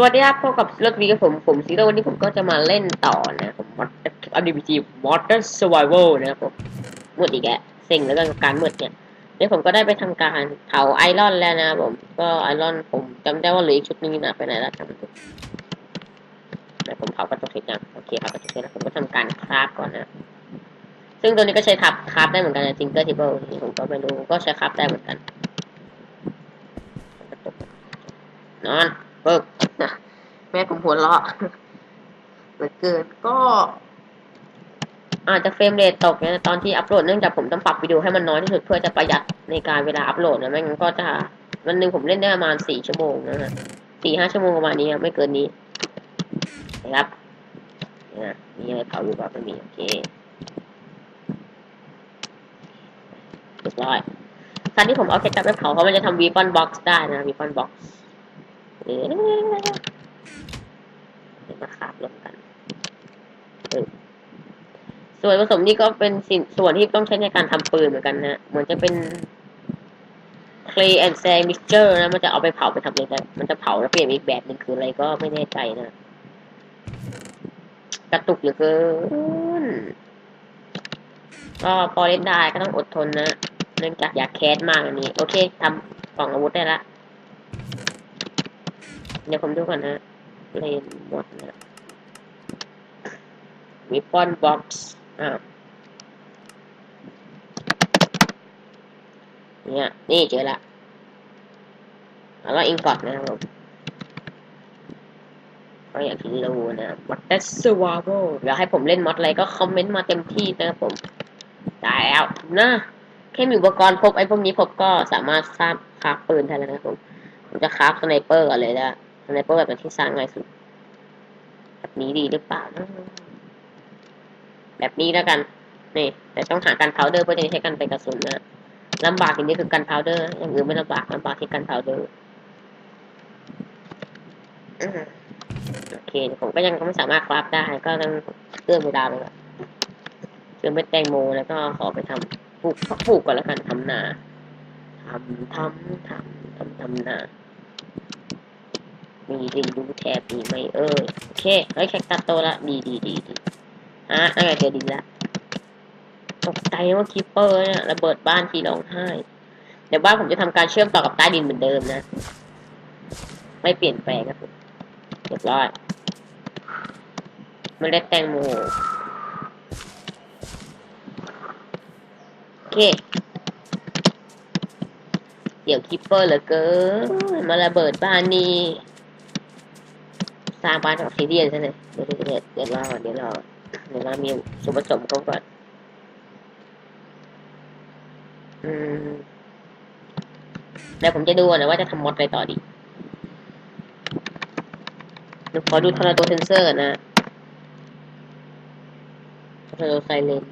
สวัสดีครับพบกับเลิกวีกับผม ผมซีโร่วันนี้ผมก็จะมาเล่นต่อนะผมอดอัพดีบีจีมอเตอร์สไวเวลนะครับผมมืดอีกแกเซ็งแล้วกันกับการมืดเนี่ยเดี๋ยวผมก็ได้ไปทำการเผาไอรอนแล้วนะผมก็ไอรอนผมจำได้ว่าเหลืออีกชุดนึงนะไปไหนแล้วจำไม่ได้แต่ผมเผากระจกเสร็จยังโอเคครับกระจกเสร็จแล้วผมก็ทำการคราฟก่อนนะ ซึ่งตัวนี้ก็ใช้ทับคราฟได้เหมือนกันนะจิงเกอร์ทิเบิลนี่ผมก็ไม่รู้ก็ใช้คราฟได้เหมือนกันนอนปึ๊บนะ แม่ผมหัวเราะเหลือเกินก็ อาจจะเฟรมเรทตกนตอนที่อัปโหลดเนื่องจากผมต้องปรับวิดีโอให้มันน้อยที่สุดเพื่อจะประหยัดในการเวลาอัปโหลดนะไม่งั้นก็จะวันหนึ่งผมเล่นได้ประมาณสี่ชั่วโมงนะฮะสี่ห้าชั่วโมงประมาณนี้ครับไม่เกินนี้นะครับนะมีอะไรเผาอยู่แบบไม่มีโอเคเรียบร้อยการที่ผมเอาเพชรกลับไปเผาเพราะมันจะทำวีฟอนบ็อกซ์ได้นะวีฟอนบ็อกซ์ เอ๊ะมาขาบรวมกันส่วนผสมนี่ก็เป็นสิ่งส่วนที่ต้องใช้ในการทำปืนเหมือนกันนะเหมือนจะเป็น clay and sand mixture นะ มันจะเอาไปเผาไปทำอะไรได้มันจะเผาแล้วเปลี่ยนอีกแบบหนึ่งคืออะไรก็ไม่แน่ใจนะ กระตุกเหลือเกิน ก็พอเล่นได้ก็ต้องอดทนนะ เนื่องจากอยากแคสมากอันนี้ โอเคทำกล่องอาวุธได้ละ เดี๋ยวผมดูก่อนนะ เลนหมดนะมีปอนบ็อกซ์อ่าเนี่ยนี่เจอละแล้วก็อิงกอดนะครับผมก็อย่างที่รู้นะมอดเตสวาโบอยากให้ผมเล่นมอดอะไรก็คอมเมนต์มาเต็มที่นะครับผมได้แล้วนะแค่มีอุปกรณ์ครบไอ้พวกนี้ผมก็สามารถสร้างคราฟปืนได้แล้วนะครับผมผมจะคราฟสไนเปอร์ก่อนเลยนะ สไนเปอร์แบบที่สร้างง่ายสุด แบบนี้ดีหรือเปล่า แบบนี้แล้วกัน นี่ แต่ต้องหากันพาวเดอร์เพื่อจะใช้กันเป็นกระสุนนะลำบากอย่างนี้คือกันพาวเดอร์อย่างอื่นไม่ลำบากลำบากที่กันพาวเดอร์โอเค ผมก็ยังไม่สามารถคราฟได้ ก็ต้องเอื้อมเวลาไปก่อนซื้อเม็ดแตงโมแล้วก็ขอไปทำปลูกปลูกก่อนแล้วกันทำนาทำทำทำทำทำนา มีดินดูแทบมีไหมเอ้ยโอเคเฮ้ยแคคตัสโตละดีดีดีดีอะนั่นไงเจอดินละตกใจว่าคิปเปอร์เนี่ยระเบิดบ้านทีร้องไห้เดี๋ยวบ้านผมจะทำการเชื่อมต่อกับใต้ดินเหมือนเดิมนะ ไม่เปลี่ยนแปลงครับผมเรียบร้อยเมล็ดแตงโมโอเคเดี๋ยวคิปเปอร์เหลือเกินมาระเบิดบ้านนี่ สร้างบ้านออกซิเดียนใช่ไหมเดี๋ยวเดี๋ยวเดี๋ยวรอเดี๋ยวรอเดี๋ยวเรามีส่วนผสมเขาก่อนอืมเดี๋ยวผมจะดูนะว่าจะทำมอดอะไรต่อดีเดี๋ยวขอดูทอร์นาโดเซนเซอร์นะทอร์นาโดไซเลน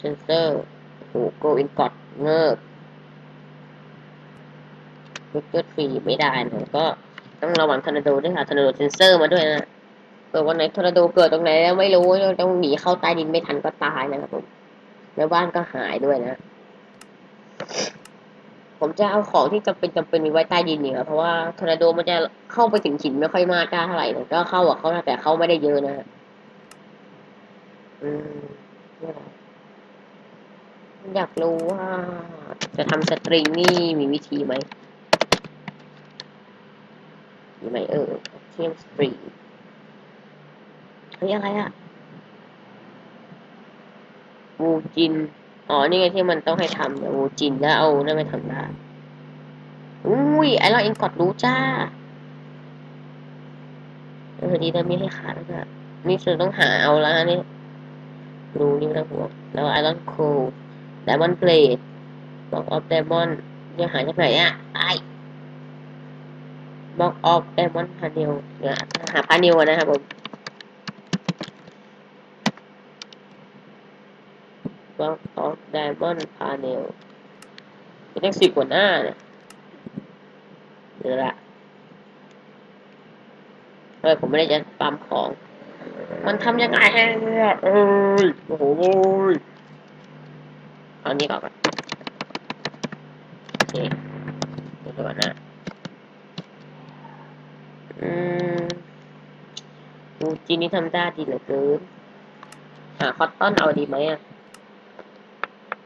เซนเซอร์โอ้โกอินกอดเงิบลูกเกิดฟรีไม่ได้นะก็ ต้องระวังทอร์นาโดด้วยค่ะทอร์นาโดเซนเซอร์มาด้วยนะเกิดวันไหนทอร์นาโดเกิดตรงไหนแล้วไม่รู้ต้องหนีเข้าใต้ดินไม่ทันก็ตายนะครับผมแล้วบ้านก็หายด้วยนะ ผมจะเอาของที่จำเป็นจำเป็นไว้ใต้ดินเนี่ยเพราะว่าทอร์นาโดมันจะเข้าไปถึงหินไม่ค่อยมากกล้าเท่าไหร่ก็เข้าอะเข้าแต่เข้าไม่ได้เยอะนะอืมอยากรู้ว่า จะทำสตริงนี่มีวิธีไหม มีไหมเออเทียมสตรีเฮ้ยอะไรอะวูจิน อ๋อ นี่ไงที่มันต้องให้ทำเนี่ยวูจินแล้วเอานั่นไปทำได้อุ้ยไอเราเองกดรู้จ้าเออดีนะมีให้ขาดแล้วก็นี่คือต้องหาเอาแล้วนะนี่รู้นี่ไม่ต้องห่วงแล้วไอรอนโคไดมอนด์เบลดบอกออฟไดมอนด์จะหาจากไหนอะไอ บล็อกออฟไดมอนด์พาเนลเดี๋ยหาพาเนลนะครับผมบล็อกออฟไดมอนด์พาเนลมีตั้งสิบกว่าหน้าเนี่ยเดี๋ยวละเออผมไม่ได้จะปั๊มของ มันทำยังไงเนี่ยเอ้ยโอ้โหเอานี้ก่อนโอเคเดี๋ยวก่อนนะ อืมอูจีนี่ทำได้ดีเหลือเกิน หาคอตตอนเอาดีไหมอะ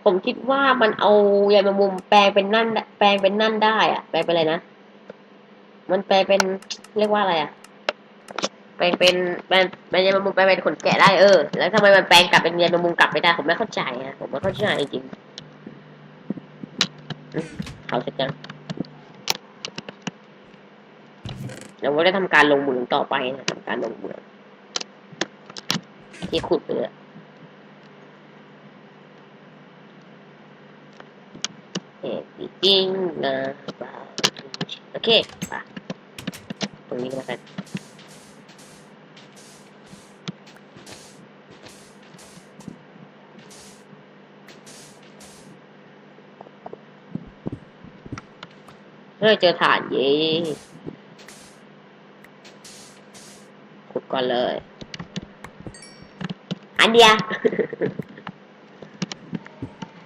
ผมคิดว่ามันเอาใยแมงมุมแปลงเป็นนั่น แปลงเป็นนั่นได้อะ แปลงเป็นอะไรนะ มันแปลงเป็นเรียกว่าอะไรอะ แปลงเป็นแปลงแปลงใยแมงมุมแปลงเป็นขนแกะได้เออ แล้วทำไมมันแปลงกลับเป็นใยแมงมุมกลับไม่ได้ ผมไม่เข้าใจอะ ผมไม่เข้าใจจริงๆเขาจะจัง เราก็ได้ทำการลงเหมืองต่อไปนะทำการลงเหมืองที่ขุดไปเลย everything นะโอเคไปตรงนี้ก็แล้วกันเฮ้ยเจอฐานเย่ขุด ก่อนเลย อันเดีย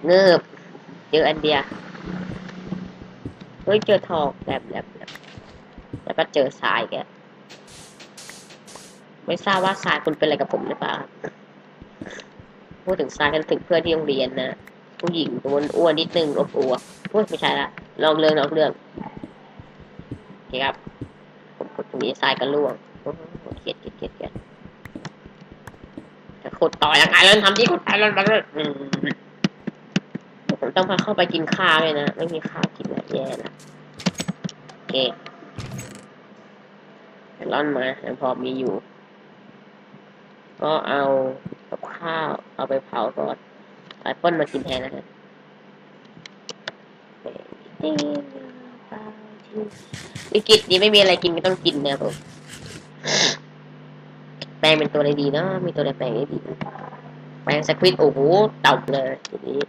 เงือบเจออันเดียเฮ้ยเจอทองแบบแบบแบบแล้วก็เจอทรายแกไม่ทราบว่าทรายคุณเป็นอะไรกับผมหรือเปล่าครับพูดถึงทรายกันถึงเพื่อนที่โรงเรียนนะผู้หญิงตัวอ้วนนิดนึงอบอวบพูดไม่ใช่ละลองเรื่องลองเรื่องโอเคครับผมกดตรงนี้ทรายก็ล่วงโอ้โห เกลียดเกลียดเกลียดเกลียดจะขุดต่อยังไงแล้วทำที่ขุดไปแล้วแล้วอืมผมต้องพาเข้าไปกินข้าวเลยนะ ไม่มีข้าวกินแล้วแย่ละโอเคร่อนมายังพอมีอยู่ ก็เอากับข้าว เอาไปเผาก่อนไอป้นมากินแทนนะครับวิกฤตนี้ไม่มีอะไรกินก็ต้องกินนะผม แปลงเป็นตัวอะไรดีเนาะมีตัวอะไรแปลงได้ดีนะแปลงสควิตโอ้โหเต่าเลยทีนี้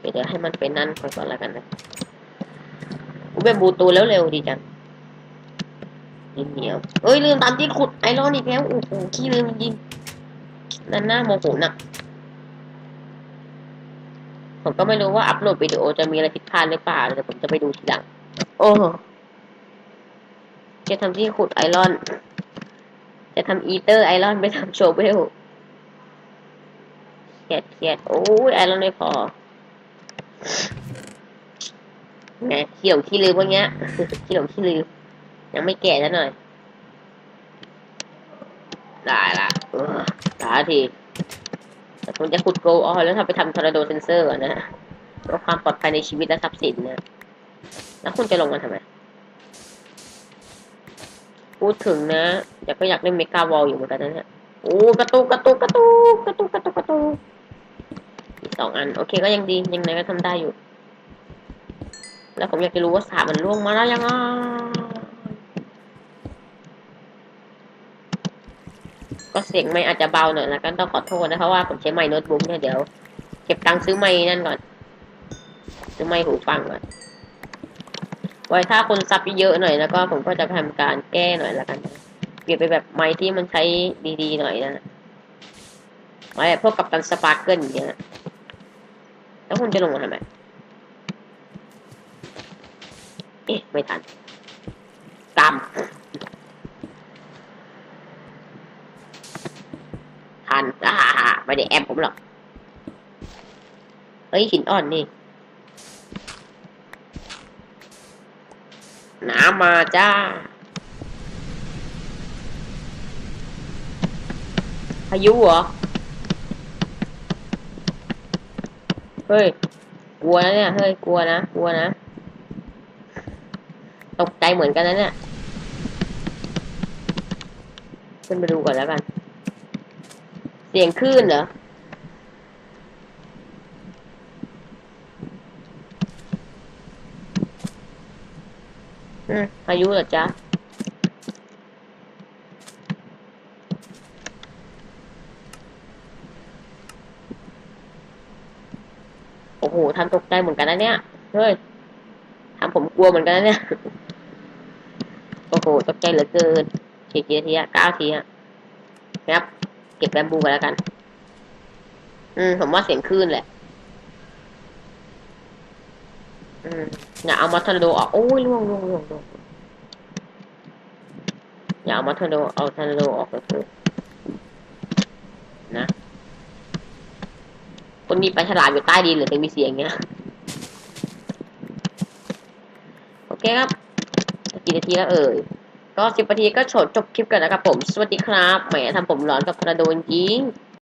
เดี๋ยวให้มันเป็นนั่นก่อนแล้วกันนะกูเป็นบูตูแล้วเร็วดีจังนิดเหนียวเอ้ยลืมตามที่ขุดไอรอนอีกแล้วโอ้โหขี้ลืมจริงๆนั่นหน้าโมโหหนักผมก็ไม่รู้ว่าอัปโหลดวิดีโอจะมีอะไรผิดพลาดหรือเปล่าแต่ผมจะไปดูทีหลัง โอ้จะทำที่ขุดไอรอน จะทำอีเตอร์ไอรอนไปทำโชเวลเครียดเครียดโอ้ยไอรอนไม่พอไงเขี้หลงขี้ลืมพวกเนี้ยเขี้หลงขี้ลืมยังไม่แก่ซะหน่อย ได้ละตาทีแต่ผมจะขุดโกลออแล้วทำไปทำทอร์นาโดเซนเซอร์นนะเพื่อความปลอดภัยในชีวิตและทรัพย์สินนะ แล้วคุณจะลงมาทำไม พูดถึงนะอยากก็อยากเล่นเมกาวอลอยู่เหมือนกันนะเนี่ยโอ้กระตุกกระตุกกระตุกกระตุกกระตุกกระตุกอีกสองอัน โอเคก็ยังดียังไงก็ทำได้อยู่ แล้วผมอยากจะรู้ว่าสามันล่วงมาแล้วยังไงก็เสียงไม่อาจจะเบาหน่อยนะก็ต้องขอโทษนะเพราะว่าผมใช้ไมค์โน้ตบุ๊กเนี่ยเดี๋ยว เก็บตังค์ซื้อไมค์นั่นก่อน ซื้อไมค์หูฟังก่อน ไว้ถ้าคนซับเยอะหน่อยแล้วก็ผมก็จะทำการแก้หน่อยละกันเปลี่ยนไปแบบไมค์ที่มันใช้ดีๆหน่อยนะไว้พวกกับตันสปาร์เกิลอย่างเงี้ยแล้วคุณจะลงมาทำไมเอ๊ะไม่ทันกำทันอ่าไม่ได้แอมผมหรอกเฮ้ยหินอ่อนนี่ น้ำมาจ้า พายุเหรอ เฮ้ย กลัวนะเนี่ย เฮ้ย กลัวนะ กลัวนะ ตกใจเหมือนกันนะเนี่ย ขึ้นไปดูก่อนแล้วกัน เสียงคลื่นเหรอ อืมพายุเหรอจ๊ะโอ้โหทำตกใจเหมือนกันนะเนี่ย เฮ้ยทำผมกลัวเหมือนกันนะเนี่ย โอ้โห ตกใจเหลือเกินกี่กี่นทีอะเก้าทีอะครับ เก็บแบมบูกันแล้วกัน อืม ผมว่าเสียงคลื่นแหละ อืม อย่าเอามาทอร์นโดออกโอ้ยล่วงล่วงล่วงล่วงอย่าเอามาทอร์นโดเอาทอร์นโดออกก็คือนะคนนี้ไปฉลามอยู่ใต้ดินหรือถึงมีเสียงเงี้ยโอเคครับกี่นาทีแล้วเอ่ยก็สิบนาทีก็โฉดจบคลิปกันนะครับผม สวัสดีครับแหมทำผมร้อนกับทอร์นาโดจริง